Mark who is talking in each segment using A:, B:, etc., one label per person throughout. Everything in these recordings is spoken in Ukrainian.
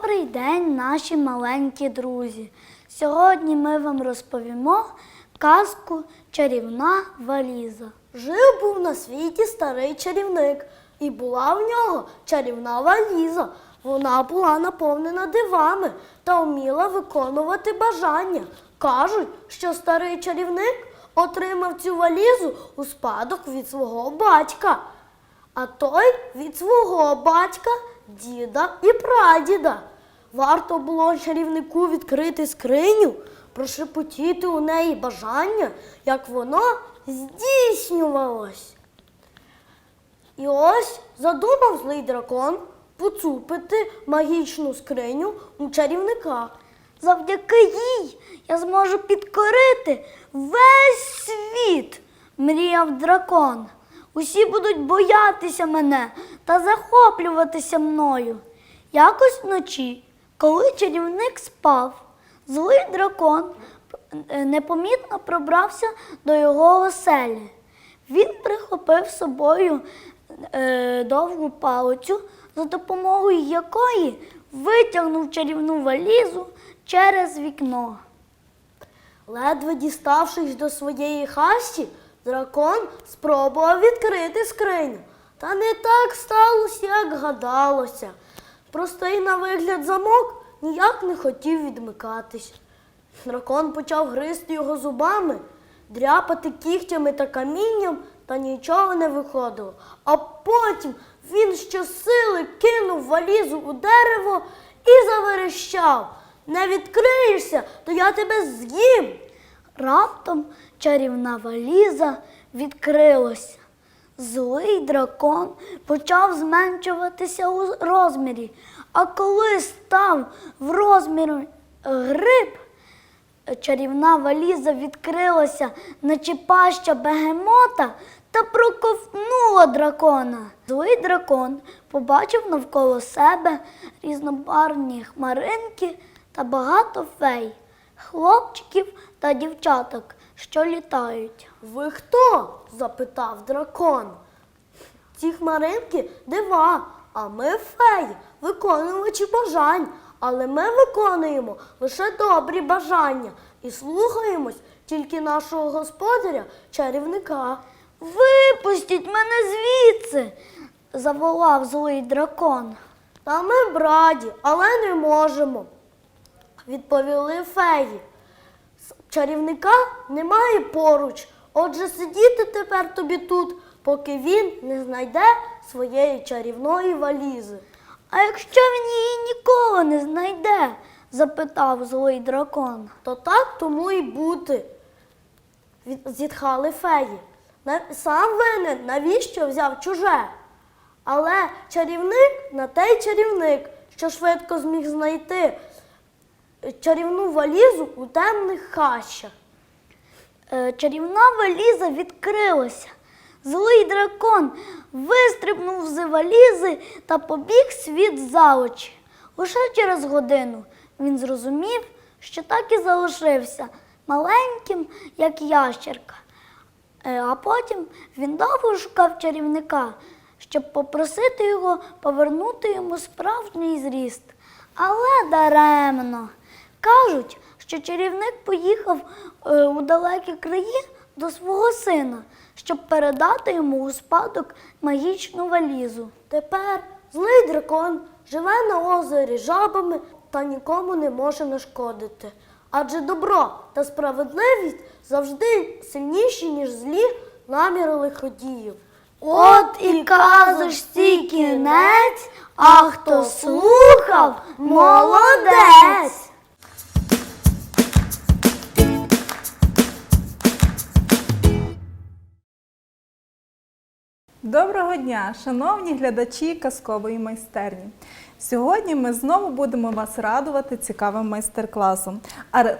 A: Добрий день, наші маленькі друзі. Сьогодні ми вам розповімо казку Чарівна валіза.
B: Жив був на світі старий чарівник, і була в нього чарівна валіза. Вона була наповнена дивами та вміла виконувати бажання. Кажуть, що старий чарівник отримав цю валізу у спадок від свого батька, а той від свого батька, діда і прадіда. Варто було чарівнику відкрити скриню, прошепотіти у неї бажання, як воно здійснювалось. І ось задумав злий дракон поцупити магічну скриню у чарівника.
A: Завдяки їй я зможу підкорити весь світ, мріяв дракон. Усі будуть боятися мене та захоплюватися мною. Якось вночі, коли чарівник спав, злий дракон е, непомітно пробрався до його оселі. Він прихопив з собою е, довгу палицю, за допомогою якої витягнув чарівну валізу через вікно.
B: Ледве діставшись до своєї хащі, дракон спробував відкрити скриню. Та не так сталося, як гадалося. Простий на вигляд замок ніяк не хотів відмикатись. Дракон почав гризти його зубами, дряпати кігтями та камінням, та нічого не виходило. А потім він щосили кинув валізу у дерево і заверещав. Не відкриєшся, то я тебе з'їм.
A: Раптом чарівна валіза відкрилася. Злий дракон почав зменшуватися у розмірі, а коли став в розмірі е, гриб, чарівна валіза відкрилася, наче паща бегемота та проковтнула дракона. Злий дракон побачив навколо себе різнобарвні хмаринки та багато фей, хлопчиків та дівчаток, що літають.
B: Ви хто? запитав дракон. Ці хмаринки дива, а ми феї, виконувачі бажань. Але ми виконуємо лише добрі бажання і слухаємось тільки нашого господаря, чарівника.
A: Випустіть мене звідси, заволав злий дракон.
B: Та ми б раді, але не можемо, відповіли феї. Чарівника немає поруч, отже сидіти тепер тобі тут, поки він не знайде своєї чарівної валізи.
A: А якщо він її ніколи не знайде? запитав злий дракон.
B: То так тому і бути. Зітхали феї. Сам винен, навіщо взяв чуже? Але чарівник на те й чарівник, що швидко зміг знайти чарівну валізу у темних хащах.
A: Е, Чарівна валіза відкрилася. Злий дракон вистрибнув з валізи та побіг світ за очі. Лише через годину він зрозумів, що так і залишився маленьким, як ящерка. Е, А потім він довго шукав чарівника, щоб попросити його повернути йому справжній зріст. Але даремно. Кажуть, що чарівник поїхав е, у далекі краї до свого сина, щоб передати йому у спадок магічну валізу.
B: Тепер злий дракон живе на озері жабами та нікому не може нашкодити. Адже добро та справедливість завжди сильніші, ніж злі наміри лиходіїв.
A: От і казочці кінець, а хто слухав, молодець.
C: Доброго дня, шановні глядачі казкової майстерні. Сьогодні ми знову будемо вас радувати цікавим майстер-класом.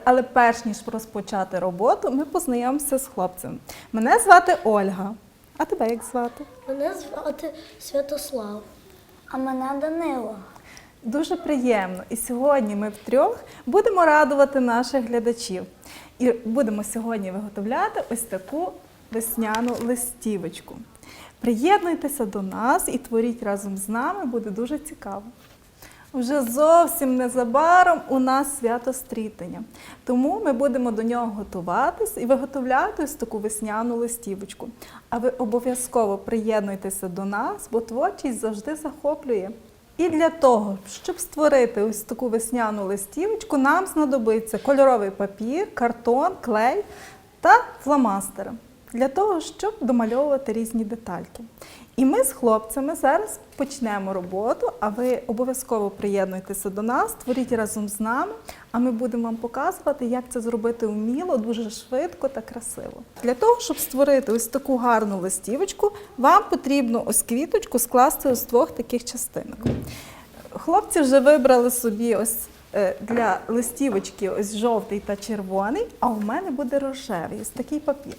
C: Але перш ніж розпочати роботу, ми познайомимося з хлопцем. Мене звати Ольга. А тебе як звати?
B: Мене звати Святослав.
A: А мене Данило.
C: Дуже приємно. І сьогодні ми втрьох будемо радувати наших глядачів. І будемо сьогодні виготовляти ось таку весняну листівочку. Приєднуйтеся до нас і творіть разом з нами, буде дуже цікаво. Вже зовсім незабаром у нас свято стрітення. Тому ми будемо до нього готуватись і виготовляти ось таку весняну листівочку. А ви обов'язково приєднуйтеся до нас, бо творчість завжди захоплює. І для того, щоб створити ось таку весняну листівочку, нам знадобиться кольоровий папір, картон, клей та фломастери для того, щоб домальовувати різні детальки. І ми з хлопцями зараз почнемо роботу, а ви обов'язково приєднуйтеся до нас, творіть разом з нами, а ми будемо вам показувати, як це зробити вміло, дуже швидко та красиво. Для того, щоб створити ось таку гарну листівочку, вам потрібно ось квіточку скласти з двох таких частинок. Хлопці вже вибрали собі ось е, для листівочки ось жовтий та червоний, а у мене буде рожевий, ось такий папір.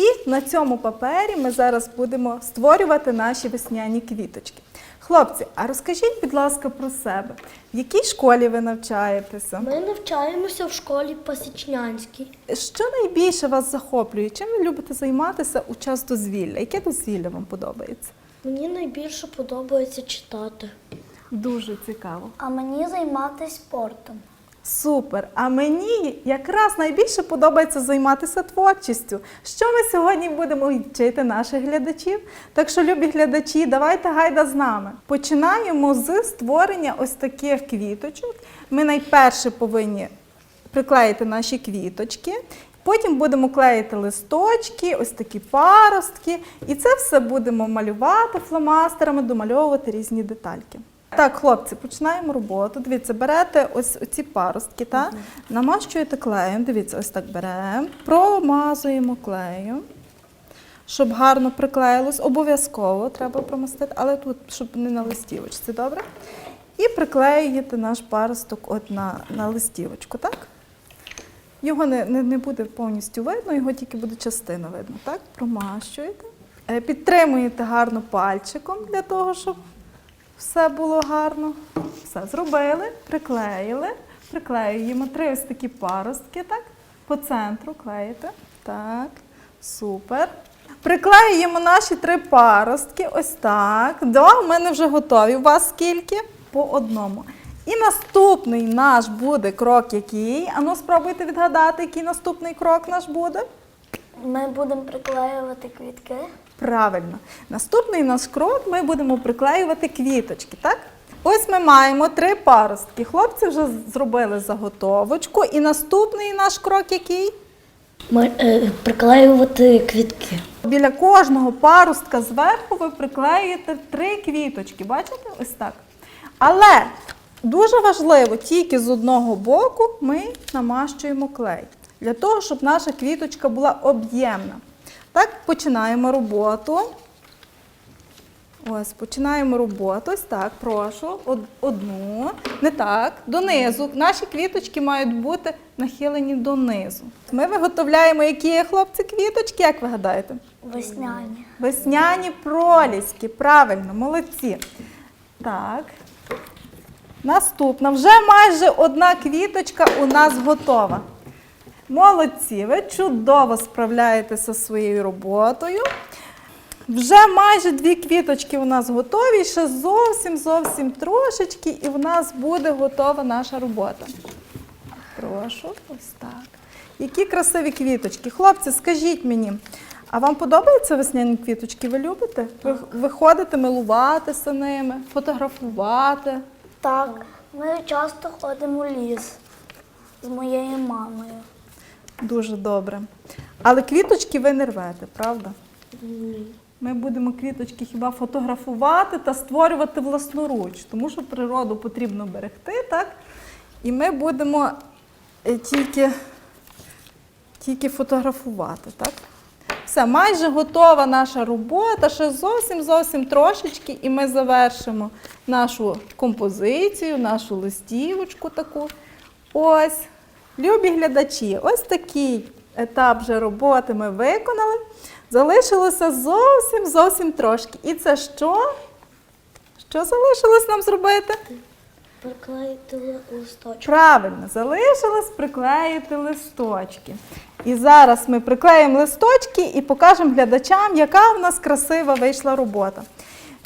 C: І на цьому папері ми зараз будемо створювати наші весняні квіточки. Хлопці, а розкажіть, будь ласка, про себе. В якій школі ви навчаєтеся?
B: Ми навчаємося в школі Пасічнянській.
C: Що найбільше вас захоплює? Чим ви любите займатися у час дозвілля? Яке дозвілля вам подобається?
B: Мені найбільше подобається читати.
C: Дуже цікаво.
A: А мені займатися спортом.
C: Супер! А мені якраз найбільше подобається займатися творчістю. Що ми сьогодні будемо вчити наших глядачів? Так що, любі глядачі, давайте гайда з нами. Починаємо з створення ось таких квіточок. Ми найперше повинні приклеїти наші квіточки. Потім будемо клеїти листочки, ось такі паростки. І це все будемо малювати фломастерами, домальовувати різні детальки. Так, хлопці, починаємо роботу. Дивіться, берете ось ці паростки, та? намащуєте клеєм. Дивіться, ось так беремо, промазуємо клеєм, щоб гарно приклеїлось. Обов'язково треба промастити, але тут, щоб не на листівочці, добре? І приклеюєте наш паросток от на, на листівочку, так? Його не, не, не буде повністю видно, його тільки буде частина видно. Так, промащуєте. Е, Підтримуєте гарно пальчиком для того, щоб все було гарно. Все зробили, приклеїли. Приклеюємо три ось такі паростки, так? По центру клеїте. Так, супер. Приклеюємо наші три паростки. Ось так. Два в мене вже готові. У вас скільки? По одному. І наступний наш буде крок який? Ану, спробуйте відгадати, який наступний крок наш буде.
A: Ми будемо приклеювати квітки.
C: Правильно. Наступний наш крок ми будемо приклеювати квіточки, так? Ось ми маємо три паростки. Хлопці вже зробили заготовочку. І наступний наш крок який?
B: Ми, е, приклеювати квітки.
C: Біля кожного паростка зверху ви приклеїте три квіточки. Бачите? Ось так. Але дуже важливо, тільки з одного боку ми намащуємо клей. Для того, щоб наша квіточка була об'ємна. Так, починаємо роботу. Ось, починаємо роботу. Ось так, прошу. Од- Одну. Не так. Донизу. Наші квіточки мають бути нахилені донизу. Ми виготовляємо, які хлопці квіточки, як ви гадаєте?
A: Весняні.
C: Весняні проліски. Правильно, молодці. Так. Наступна. Вже майже одна квіточка у нас готова. Молодці, ви чудово справляєтеся зі своєю роботою. Вже майже дві квіточки у нас готові, ще зовсім зовсім трошечки, і в нас буде готова наша робота. Прошу, ось так. Які красиві квіточки. Хлопці, скажіть мені, а вам подобаються весняні квіточки? Ви любите? Ви виходите милуватися ними, фотографувати?
A: Так, ми часто ходимо в ліс з моєю мамою.
C: Дуже добре. Але квіточки ви не рвете, правда? Ми будемо квіточки хіба фотографувати та створювати власноруч, тому що природу потрібно берегти, так? І ми будемо е, тільки, тільки фотографувати, так? Все, майже готова наша робота, ще зовсім зовсім трошечки, і ми завершимо нашу композицію, нашу листівочку таку. Ось, любі глядачі, ось такий етап вже роботи ми виконали. Залишилося зовсім зовсім трошки. І це що? Що залишилось нам зробити?
B: Приклеїти ли- листочок.
C: Правильно, залишилось приклеїти листочки. І зараз ми приклеїмо листочки і покажемо глядачам, яка в нас красива вийшла робота.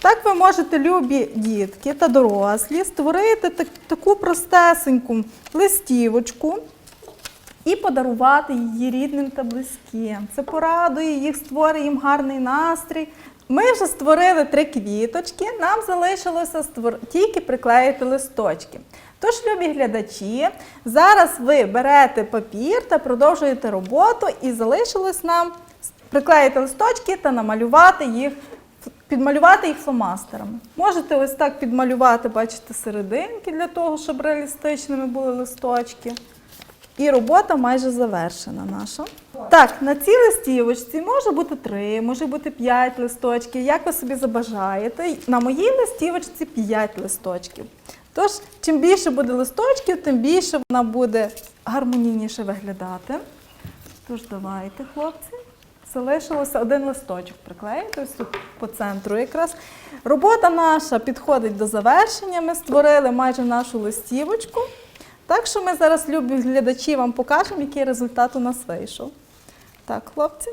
C: Так ви можете, любі дітки та дорослі, створити так- таку простесеньку листівочку і подарувати її рідним та близьким. Це порадує їх, створює їм гарний настрій. Ми вже створили три квіточки, нам залишилося створ... тільки приклеїти листочки. Тож, любі глядачі, зараз ви берете папір та продовжуєте роботу, і залишилось нам приклеїти листочки та намалювати їх, підмалювати їх фломастерами. Можете ось так підмалювати, бачите, серединки для того, щоб реалістичними були листочки. І робота майже завершена наша. Так, на цій листівочці може бути три, може бути п'ять листочків, як ви собі забажаєте. На моїй листівочці п'ять листочків. Тож, чим більше буде листочків, тим більше вона буде гармонійніше виглядати. Тож давайте, хлопці. Залишилося один листочок приклеїти ось тут по центру якраз. Робота наша підходить до завершення. Ми створили майже нашу листівочку. Так що ми зараз, любі глядачі, вам покажемо, який результат у нас вийшов. Так, хлопці.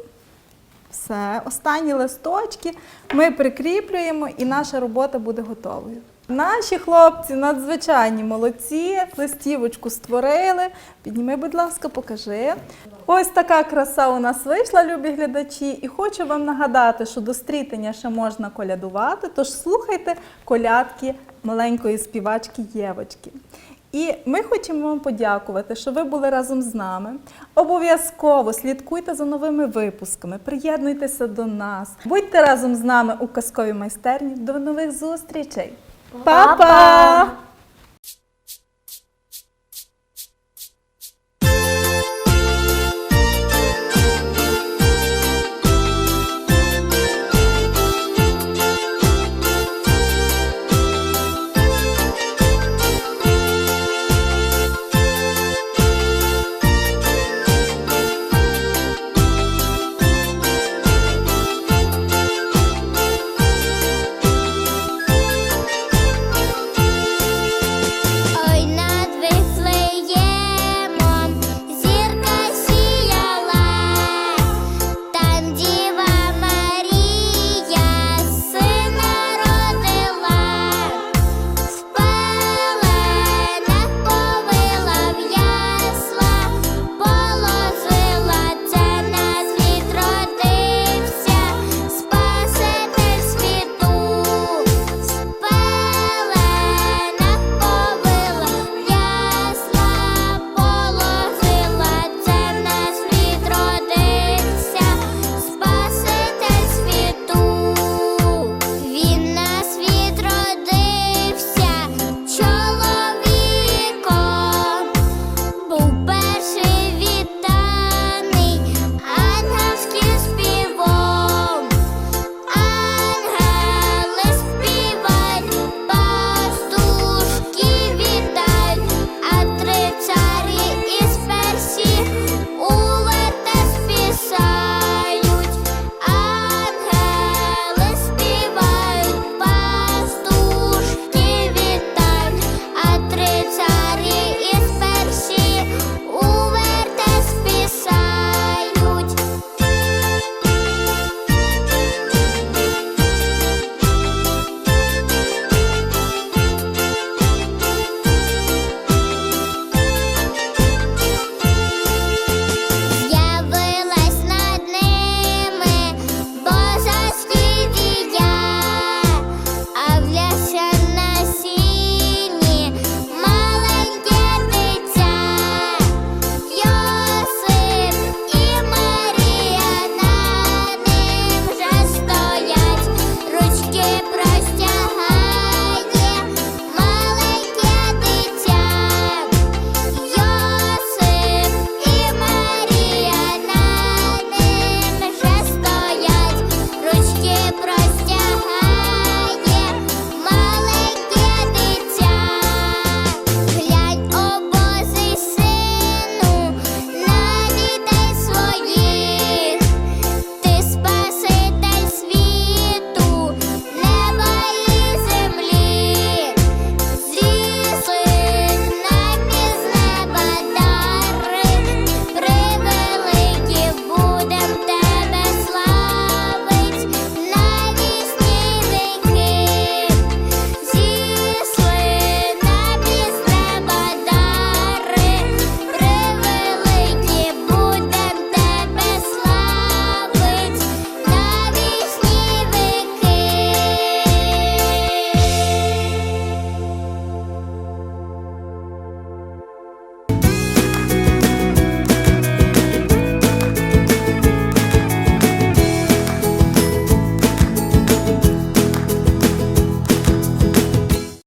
C: Все, останні листочки ми прикріплюємо і наша робота буде готовою. Наші хлопці надзвичайні молодці, листівочку створили. Підніми, будь ласка, покажи. Ось така краса у нас вийшла, любі глядачі. І хочу вам нагадати, що до стрітення ще можна колядувати, тож слухайте колядки маленької співачки Євочки. І ми хочемо вам подякувати, що ви були разом з нами. Обов'язково слідкуйте за новими випусками, приєднуйтеся до нас, будьте разом з нами у казковій майстерні. До нових зустрічей! Па-па!